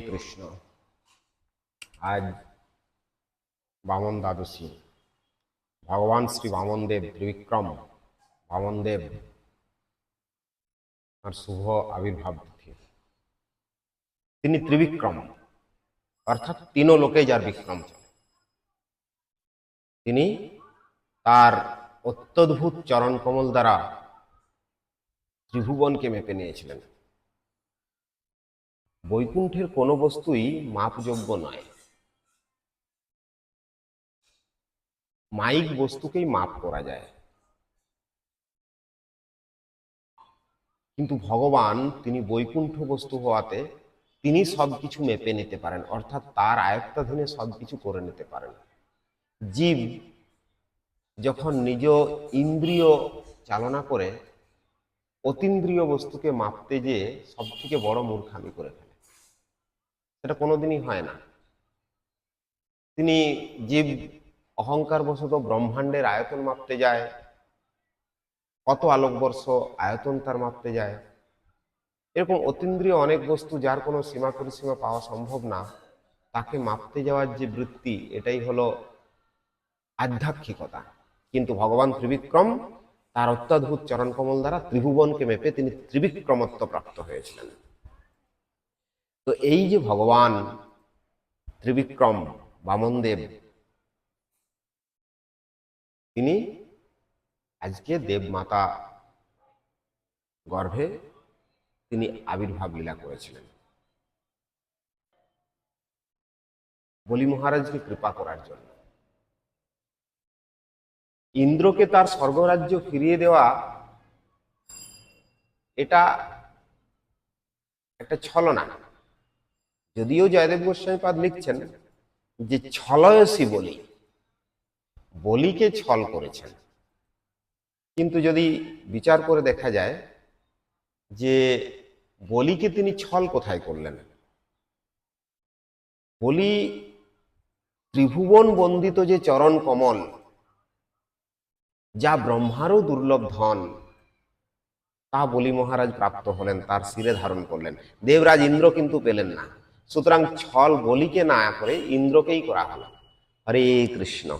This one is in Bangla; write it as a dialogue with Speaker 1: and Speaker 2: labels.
Speaker 1: কৃষ্ণ। আজ বামন দ্বাদশী। ভগবান শ্রী বামনদেব ত্রিবিক্রম, বামনদেব তার শুভ আবির্ভাব তিথি। তিনি ত্রিবিক্রম, অর্থাৎ তিনও লোকে যার বিক্রম চলে তিনি তার অত্যদ্ভুত চরণ কমল দ্বারা ত্রিভুবনকে মেপে নিয়েছিলেন। বৈকুণ্ঠের কোনো বস্তুই মাপযোগ্য নয়। মাইক বস্তুকেই মাপ করা যায়। কিন্তু ভগবান তিনি বৈকুণ্ঠ বস্তু হওয়াতে তিনি সবকিছু মেপে নিতে পারেন, অর্থাৎ তার আয়ত্তাধীনে সবকিছু করে নিতে পারেন। জীব যখন নিজ ইন্দ্রিয় চালনা করে, অতীন্দ্রিয় বস্তুকে মাপতে যেয়ে সব থেকে বড় মূর্খামি করে ফেলে। সেটা কোনোদিনই হয় না। তিনি জীব অহংকার বশত ব্রহ্মাণ্ডের আয়তন মাপতে যায়, কত আলোকবর্ষ আয়তন তার মাপতে যায়। এরকম অতীন্দ্রিয় অনেক বস্তু যার কোনো সীমা পরিসীমা পাওয়া সম্ভব না, তাকে মাপতে যাওয়ার যে বৃত্তি, এটাই হলো আধ্যাত্মিকতা। কিন্তু ভগবান ত্রিবিক্রম তার অত্যাদ্ভুত চরণ কমল দ্বারা ত্রিভুবনকে মেপে তিনি ত্রিবিক্রমত্ব প্রাপ্ত হয়েছিলেন। তো এই যে ভগবান ত্রিবিক্রম বামনদেব, তিনি আজকে দেবমাতা গর্ভে তিনি আবির্ভাব লীলা করেছিলেন। বলি মহারাজকে কৃপা করার জন্য। ইন্দ্রকে তার স্বর্গরাজ্য ফিরিয়ে দেওয়া, এটা একটা ছলনা। যদিও জয়দেব গোস্বামীপাদ লিখছেন যে ছলয়সী বলি, বলিকে ছল করেছেন। কিন্তু যদি বিচার করে দেখা যায় যে বলিকে তিনি ছল কোথায় করলেন? বলি ত্রিভুবন বন্দিত যে চরণ কমল, যা ব্রহ্মারও দুর্লভ ধন, তা বলি মহারাজ প্রাপ্ত হলেন, তার শিরে ধারণ করলেন। দেবরাজ ইন্দ্র কিন্তু পেলেন না। সুতরাং ছল বলিকে না করে ইন্দ্রকেই করা হলো। হরে কৃষ্ণ।